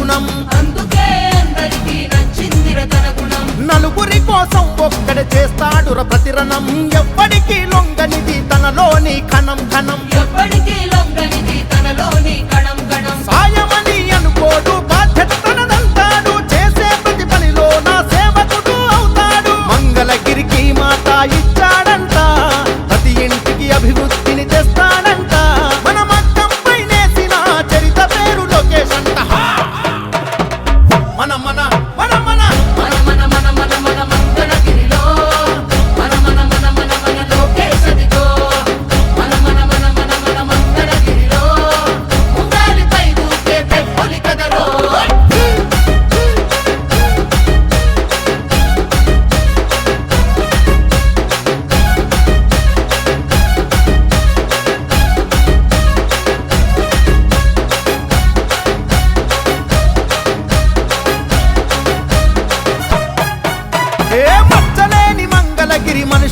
గుణం. అందుకే తన గుణం. నలుగురి కోసం ఒక్కడ చేస్తాడు ప్రతిరణం. ఎవ్వడికి లొంగనిది తనలోని కణం కణం లొంగనిది తనలోని కణం కణం సాయమని అనుకోడు చేసే పనిలో నా అవుతాడు. ఇంటికి అభివృద్ధిని తెస్తాడు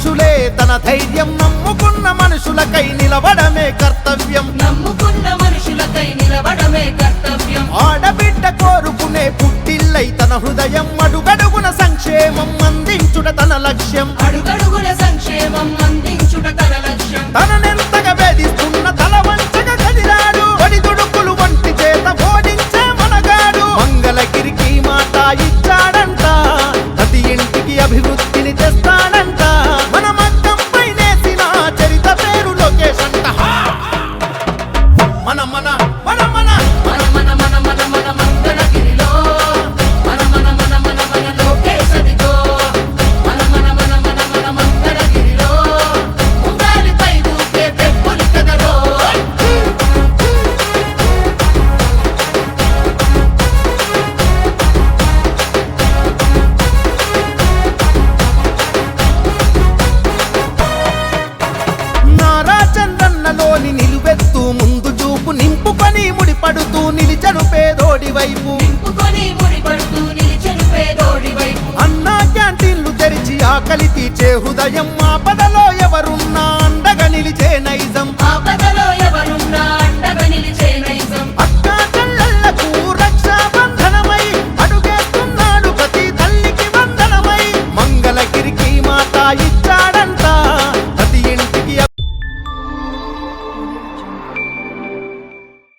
మనుషులే తన ధైర్యం నమ్ముకున్న మనుషులకై నిలవడమే కర్తవ్యం. నమ్ముకున్న మనుషులకై నిలబడమే కర్తవ్యం. ఆడబిడ్డ కోరుకునే పుట్టిల్లై తన హృదయం అడుగడుగున సంక్షేమం అందించుట తన లక్ష్యం. అడుగడుగుల సంక్షేమం అందించుట తన లక్ష్యం. తననెంతగా వేధిస్తున్న తల వంచగా కదిలాడు ఒడిదుడుకులు వంటి చేత ఓడించే మనగాడు. మంగళగిరికి మాట ఇచ్చాడంట. ప్రతి ఇంటికి అభివృద్ధిని వైపు. అన్నా క్యాంటీన్లు తెరిచి ఆకలి తీర్చే హృదయం మా పదలో ఎవరున్నా.